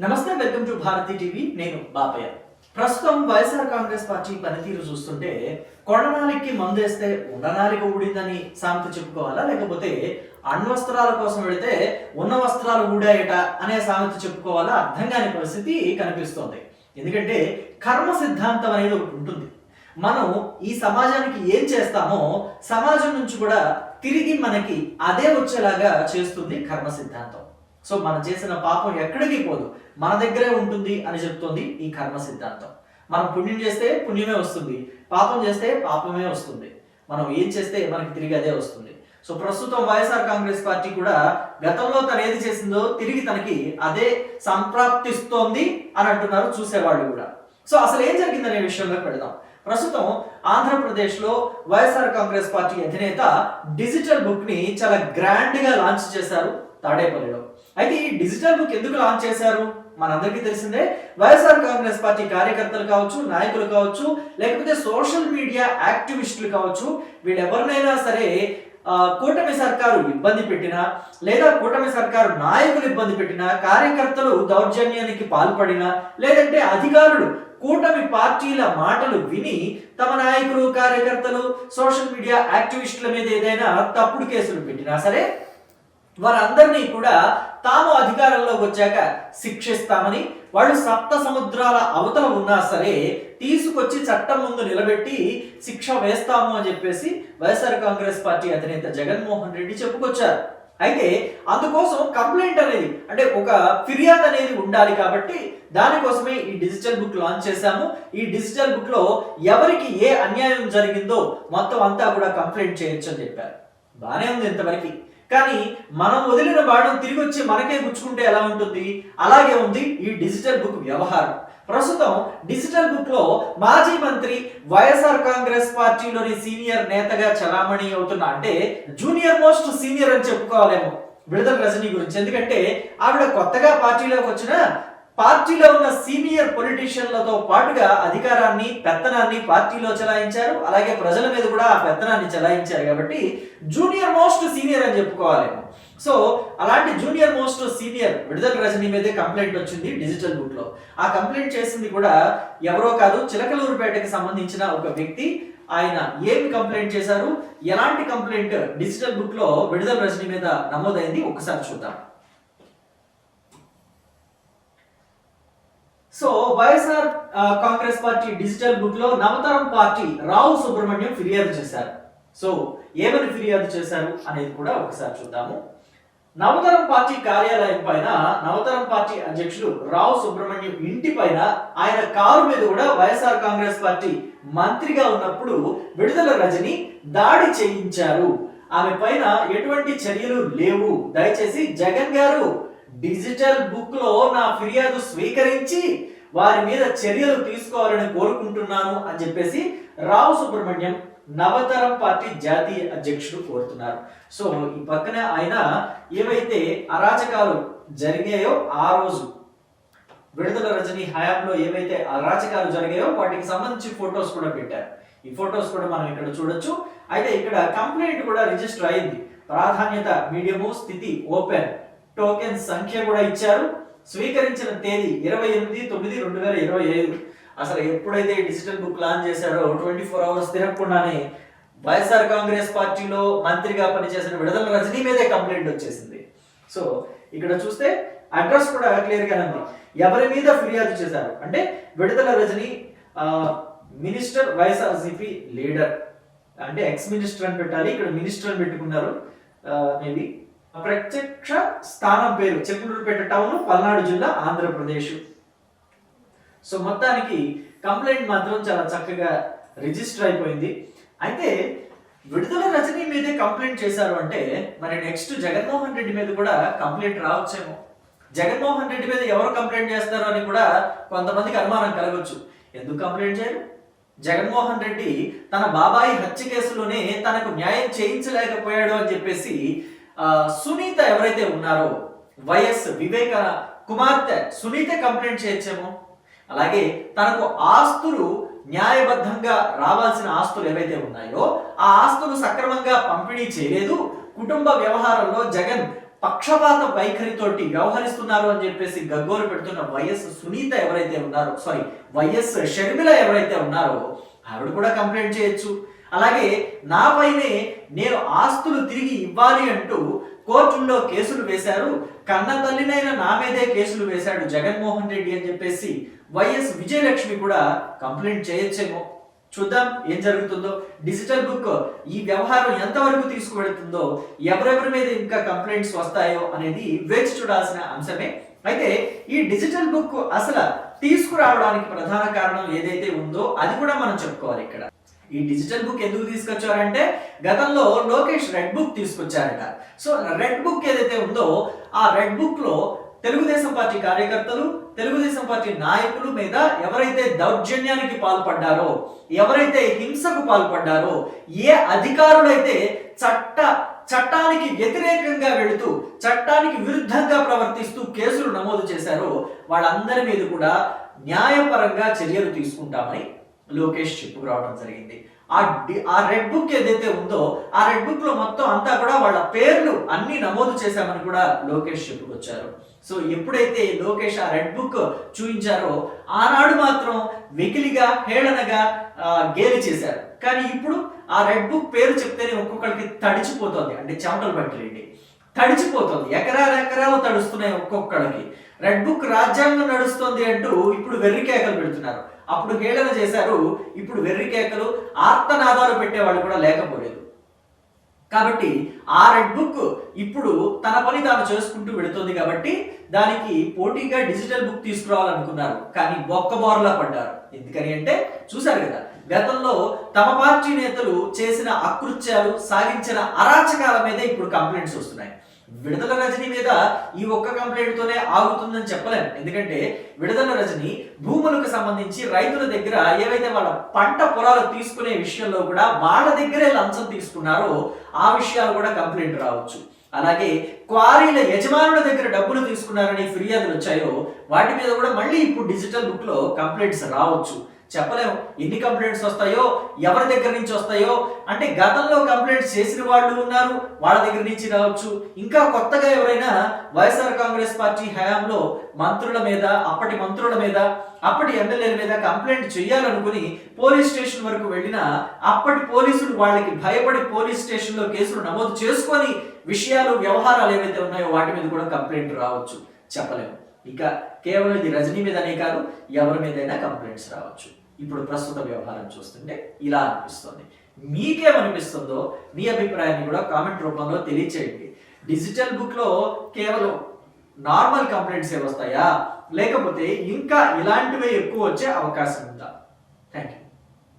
నమస్తే welcome to Bharati TV. నేను బాపయ్య. ప్రస్తుతం వైఎస్ఆర్ కాంగ్రెస్ పార్టీ పనితీరు చూస్తుంటే కొడనాలికి మందేస్తే ఉండనాలికి ఊడిందని సామెత చెప్పుకోవాలా? లేకపోతే అణ్వస్త్రాల కోసం వెళితే ఉన్న వస్త్రాలు ఊడాయట అనే సామెత చెప్పుకోవాలా? అర్థం కాని పరిస్థితి కనిపిస్తోంది. ఎందుకంటే కర్మ సిద్ధాంతం అనేది ఒకటి ఉంటుంది. మనం ఈ సమాజానికి ఏం చేస్తామో సమాజం నుంచి కూడా తిరిగి మనకి అదే వచ్చేలాగా చేస్తుంది కర్మ సిద్ధాంతం. సో మనం చేసిన పాపం ఎక్కడికి పోదు. మన దగ్గరే ఉంటుంది అని చెప్తోంది ఈ కర్మ సిద్ధాంతం. మనం పుణ్యం చేస్తే పుణ్యమే వస్తుంది పాపం చేస్తే పాపమే వస్తుంది. మనం ఏం చేస్తే మనకి తిరిగి అదే వస్తుంది. సో ప్రస్తుతం వైఎస్ఆర్ కాంగ్రెస్ పార్టీ కూడా గతంలో తను ఏది చేసిందో తిరిగి తనకి అదే సంప్రాప్తిస్తోంది అని అంటున్నారు చూసేవాళ్ళు కూడా. సో అసలు ఏం జరిగిందనే విషయంలోకి పెడదాం. ప్రస్తుతం ఆంధ్రప్రదేశ్లో వైఎస్ఆర్ కాంగ్రెస్ పార్టీ అధినేత డిజిటల్ బుక్ని చాలా గ్రాండ్గా లాంచ్ చేశారు తాడేపల్లిలో. అయితే ఈ డిజిటల్ బుక్ ఎందుకు లాంచ్ చేశారు? మనందరికీ తెలిసిందే వైఎస్ఆర్ కాంగ్రెస్ పార్టీ కార్యకర్తలు కావచ్చు నాయకులు కావచ్చు లేకపోతే సోషల్ మీడియా యాక్టివిస్టులు కావచ్చు వీళ్ళెవరినైనా సరే కూటమి సర్కారు ఇబ్బంది పెట్టినా లేదా కూటమి సర్కారు నాయకులు ఇబ్బంది పెట్టినా కార్యకర్తలు దౌర్జన్యానికి పాల్పడినా లేదంటే అధికారులు కూటమి పార్టీల మాటలు విని తమ నాయకులు కార్యకర్తలు సోషల్ మీడియా యాక్టివిస్టుల మీద ఏదైనా తప్పుడు కేసులు పెట్టినా సరే వారందరినీ కూడా తాము అధికారంలోకి వచ్చాక శిక్షిస్తామని వాళ్ళు సప్త సముద్రాల అవతల ఉన్నా సరే తీసుకొచ్చి చట్టం ముందు నిలబెట్టి శిక్ష వేస్తాము అని చెప్పేసి వైఎస్ఆర్ కాంగ్రెస్ పార్టీ అధినేత జగన్మోహన్ రెడ్డి చెప్పుకొచ్చారు. అయితే అందుకోసం కంప్లైంట్ అనేది అంటే ఒక ఫిర్యాదు అనేది ఉండాలి కాబట్టి దానికోసమే ఈ డిజిటల్ బుక్ లాంచ్ చేశాము. ఈ డిజిటల్ బుక్లో ఎవరికి ఏ అన్యాయం జరిగిందో మొత్తం అంతా కూడా కంప్లైంట్ చేయొచ్చు అని చెప్పారు. బానే ఉంది ఇంతవరకు. కానీ మనం వదిలిన బాణం తిరిగి వచ్చి మనకే గుచ్చుకుంటే ఎలా ఉంటుంది? అలాగే ఉంది ఈ డిజిటల్ బుక్ వ్యవహారం. ప్రస్తుతం డిజిటల్ బుక్లో మాజీ మంత్రి వైఎస్ఆర్ కాంగ్రెస్ పార్టీలోని సీనియర్ నేతగా చలామణి అవుతున్న అంటే జూనియర్ మోస్ట్ సీనియర్ అని చెప్పుకోవాలేమో విడుదల రజనీ గురించి. ఎందుకంటే ఆవిడ కొత్తగా పార్టీలోకి వచ్చిన పార్టీలో ఉన్న సీనియర్ పొలిటీషియన్లతో పాటుగా అధికారాన్ని పెత్తనాన్ని పార్టీలో చెలాయించారు. అలాగే ప్రజల మీద కూడా ఆ పెత్తనాన్ని చెలాయించారు కాబట్టి జూనియర్ మోస్ట్ సీనియర్ అని చెప్పుకోవాలేమో సో అలాంటి junior most senior Vidadala Rajini మీదే కంప్లైంట్ వచ్చింది డిజిటల్ బుక్లో ఆ కంప్లైంట్ చేసింది కూడా ఎవరో కాదు చిలకలూరుపేటకి సంబంధించిన ఒక వ్యక్తి. ఆయన ఏమి కంప్లైంట్ చేశారు? ఎలాంటి కంప్లైంట్ డిజిటల్ బుక్లో విడుదల రజనీ మీద నమోదైంది? ఒకసారి చూద్దాం. So YSR Congress party digital బుక్లో నవతరం పార్టీ రావు సుబ్రహ్మణ్యం ఫిర్యాదు చేశారు. సో ఏమని ఫిర్యాదు చేశారు అనేది కూడా ఒకసారి చూద్దాము. నవతరం పార్టీ కార్యాలయం పైన నవతరం పార్టీ అధ్యక్షుడు రావు సుబ్రహ్మణ్యం ఇంటి పైన ఆయన కారు మీద కూడా వైఎస్ఆర్ కాంగ్రెస్ పార్టీ మంత్రిగా ఉన్నప్పుడు విడుదల రజని దాడి చేయించారు. ఆమె పైన ఎటువంటి చర్యలు లేవు. దయచేసి జగన్ గారు డిజిటల్ బుక్లో నా ఫిర్యాదు స్వీకరించి వారి మీద చర్యలు తీసుకోవాలని కోరుకుంటున్నాను అని చెప్పేసి రావు సుబ్రహ్మణ్యం నవతరం పార్టీ జాతీయ అధ్యక్షుడు కోరుతున్నారు. సో ఈ పక్కన ఆయన ఏవైతే అరాచకాలు జరిగాయో ఆ రోజు విడుదల రజని హయాంలో ఏవైతే అరాచకాలు జరిగాయో వాటికి సంబంధించి ఫొటోస్ కూడా పెట్టారు. ఈ ఫొటోస్ కూడా మనం ఇక్కడ చూడొచ్చు. అయితే ఇక్కడ కంప్లైంట్ కూడా రిజిస్టర్ అయింది. ప్రాధాన్యత మీడియము స్థితి ఓపెన్. టోకెన్ సంఖ్య కూడా ఇచ్చారు. స్వీకరించిన తేదీ ఇరవై ఎనిమిది తొమ్మిది రెండు వేల ఇరవై ఐదు. అసలు ఎప్పుడైతే డిజిటల్ బుక్ లాంచ్ చేశారో ట్వంటీ ఫోర్ అవర్స్ తిరగకుండానే వైఎస్ఆర్ కాంగ్రెస్ పార్టీలో మంత్రిగా పనిచేసిన విడుదల రజనీ మీదే కంప్లైంట్ వచ్చేసింది. సో ఇక్కడ చూస్తే అడ్రస్ కూడా క్లియర్గా ఉంది. ఎవరి మీద ఫిర్యాదు చేశారు? అంటే విడుదల రజని మినిస్టర్ వైఎస్ఆర్సీపీ లీడర్ అంటే ఎక్స్ మినిస్టర్ అని పెట్టాలి. ఇక్కడ మినిస్టర్ అని పెట్టుకున్నారు. మేబీ ప్రత్యక్ష స్థానం పేరు చెక్కులూరుపేట టౌన్ పల్నాడు జిల్లా ఆంధ్రప్రదేశ్. సో మొత్తానికి కంప్లైంట్ మాత్రం చాలా చక్కగా రిజిస్టర్ అయిపోయింది. అయితే విడుదల రజనీ మీదే కంప్లైంట్ చేశారు అంటే మరి నెక్స్ట్ జగన్మోహన్ రెడ్డి మీద కూడా కంప్లైంట్ రావచ్చేమో. జగన్మోహన్ రెడ్డి మీద ఎవరు కంప్లైంట్ చేస్తారో అని కూడా కొంతమందికి అనుమానం కలగొచ్చు. ఎందుకు కంప్లైంట్ చేయరు? జగన్మోహన్ రెడ్డి తన బాబాయి హత్య కేసులోనే తనకు న్యాయం చేయించలేకపోయాడు అని చెప్పేసి సునీత ఎవరైతే ఉన్నారో వైఎస్ వివేక కుమార్తె సునీత కంప్లైంట్ చేయొచ్చేమో. అలాగే తనకు ఆస్తులు న్యాయబద్ధంగా రావాల్సిన ఆస్తులు ఏవైతే ఉన్నాయో ఆ ఆస్తులు సక్రమంగా పంపిణీ చేయలేదు. కుటుంబ వ్యవహారంలో జగన్ పక్షపాత వైఖరితోటి వ్యవహరిస్తున్నారు అని చెప్పేసి గగ్గోలు పెడుతున్న వైఎస్ సునీత ఎవరైతే ఉన్నారో సారీ వైఎస్ షర్మిల ఎవరైతే ఉన్నారో ఆవిడ కూడా కంప్లైంట్ చేయొచ్చు. అలాగే నాపైనే నేను ఆస్తులు తిరిగి ఇవ్వాలి అంటూ కోర్టుల్లో కేసులు వేశారు. కన్న తల్లినైన నా మీదే కేసులు వేశాడు జగన్మోహన్ రెడ్డి అని చెప్పేసి వైఎస్ విజయలక్ష్మి కూడా కంప్లైంట్ చేయొచ్చేమో. చూద్దాం ఏం జరుగుతుందో. డిజిటల్ బుక్ ఈ వ్యవహారం ఎంతవరకు తీసుకువెళ్తుందో ఎవరెవరి మీద ఇంకా కంప్లైంట్స్ వస్తాయో అనేది వేచి చూడాల్సిన అంశమే. అయితే ఈ డిజిటల్ బుక్ అసలు తీసుకురావడానికి ప్రధాన కారణం ఏదైతే ఉందో అది కూడా మనం చెప్పుకోవాలి ఇక్కడ. ఈ డిజిటల్ బుక్ ఎందుకు తీసుకొచ్చారంటే గతంలో లోకేష్ రెడ్ బుక్ తీసుకొచ్చారట. సో రెడ్ బుక్ ఏదైతే ఉందో ఆ రెడ్ బుక్లో తెలుగుదేశం పార్టీ కార్యకర్తలు తెలుగుదేశం పార్టీ నాయకులు మీద ఎవరైతే దౌర్జన్యానికి పాల్పడ్డారో ఎవరైతే హింసకు పాల్పడ్డారో ఏ అధికారులైతే చట్ట చట్టానికి వ్యతిరేకంగా వెళుతూ చట్టానికి విరుద్ధంగా ప్రవర్తిస్తూ కేసులు నమోదు చేశారో వాళ్ళందరి మీద కూడా న్యాయపరంగా చర్యలు తీసుకుంటామని లోకేష్ చెప్పుకురావడం జరిగింది. ఆ ఆ రెడ్ బుక్ ఏదైతే ఉందో ఆ రెడ్ బుక్లో మొత్తం అంతా కూడా వాళ్ళ పేర్లు అన్ని నమోదు చేశామని కూడా లోకేష్ చెప్పుకొచ్చారు. సో ఎప్పుడైతే లోకేష్ ఆ రెడ్ బుక్ చూపించారో ఆనాడు మాత్రం వెకిలిగా హేళనగా గేలి చేశారు. కానీ ఇప్పుడు ఆ రెడ్ బుక్ పేరు చెప్తేనే ఒక్కొక్కరికి తడిచిపోతుంది. అంటే చెమటలు పట్టిరండి తడిచిపోతుంది. ఎకరాలు ఎకరాలు తడుస్తున్నాయి ఒక్కొక్కడికి రెడ్ బుక్ రాజ్యాంగం నడుస్తుంది అంటూ ఇప్పుడు వెర్రికేకలు పెడుతున్నారు. అప్పుడు హేళన చేశారు. ఇప్పుడు వెర్రి కేకలు ఆర్తనాదాలు పెట్టేవాళ్ళు కూడా లేకపోలేదు. కాబట్టి ఆ రెడ్ బుక్ ఇప్పుడు తన పని తాను చేసుకుంటూ వెళుతుంది కాబట్టి దానికి పోటీగా డిజిటల్ బుక్ తీసుకురావాలనుకున్నారు. కానీ బొక్క బోర్లా పడ్డారు. ఎందుకని అంటే చూశారు కదా గతంలో తమ పార్టీ నేతలు చేసిన అకృత్యాలు సాగించిన అరాచకాల మీద ఇప్పుడు కంప్లైంట్స్ వస్తున్నాయి. విడుదల రజని మీద ఈ ఒక్క కంప్లైంట్ తోనే ఆగుతుందని చెప్పలేను ఎందుకంటే విడుదల రజని భూములకు సంబంధించి రైతుల దగ్గర ఏవైతే వాళ్ళ పంట పొలాలు తీసుకునే విషయంలో కూడా వాళ్ళ దగ్గరే లంచం తీసుకున్నారో ఆ విషయాలు కూడా కంప్లైంట్ రావచ్చు. అలాగే క్వారీల యజమానుల దగ్గర డబ్బులు తీసుకున్నారని ఫిర్యాదులు వచ్చాయో వాటి మీద కూడా మళ్ళీ ఇప్పుడు డిజిటల్ బుక్లో కంప్లైంట్స్ రావచ్చు. చెప్పలేము. ఎన్ని కంప్లైంట్స్ వస్తాయో ఎవరి దగ్గర నుంచి వస్తాయో అంటే గతంలో కంప్లైంట్స్ చేసిన వాళ్ళు ఉన్నారు వాళ్ళ దగ్గర నుంచి రావచ్చు. ఇంకా కొత్తగా ఎవరైనా వైఎస్ఆర్ కాంగ్రెస్ పార్టీ హయాంలో మంత్రుల మీద అప్పటి మంత్రుల మీద అప్పటి ఎమ్మెల్యేల మీద కంప్లైంట్ చేయాలనుకుని పోలీస్ స్టేషన్ వరకు వెళ్ళినా అప్పటి పోలీసులు వాళ్ళకి భయపడి పోలీస్ స్టేషన్లో కేసులు నమోదు చేసుకొని విషయాలు వ్యవహారాలు ఏవైతే ఉన్నాయో వాటి మీద కూడా కంప్లైంట్ రావచ్చు. చెప్పలేము. ఇక కేవలం ఇది రజనీ మీదనే కాదు ఎవరి మీదైనా కంప్లైంట్స్ రావచ్చు. ఇప్పుడు ప్రస్తుత వ్యవహారం చూస్తుంటే ఇలా అనిపిస్తుంది. మీకేమనిపిస్తుందో మీ అభిప్రాయాన్ని కూడా కామెంట్ రూపంలో తెలియచేయండి. డిజిటల్ బుక్లో కేవలం నార్మల్ కంప్లైంట్సే వస్తాయా? లేకపోతే ఇంకా ఇలాంటివే ఎక్కువ వచ్చే అవకాశం ఉందా?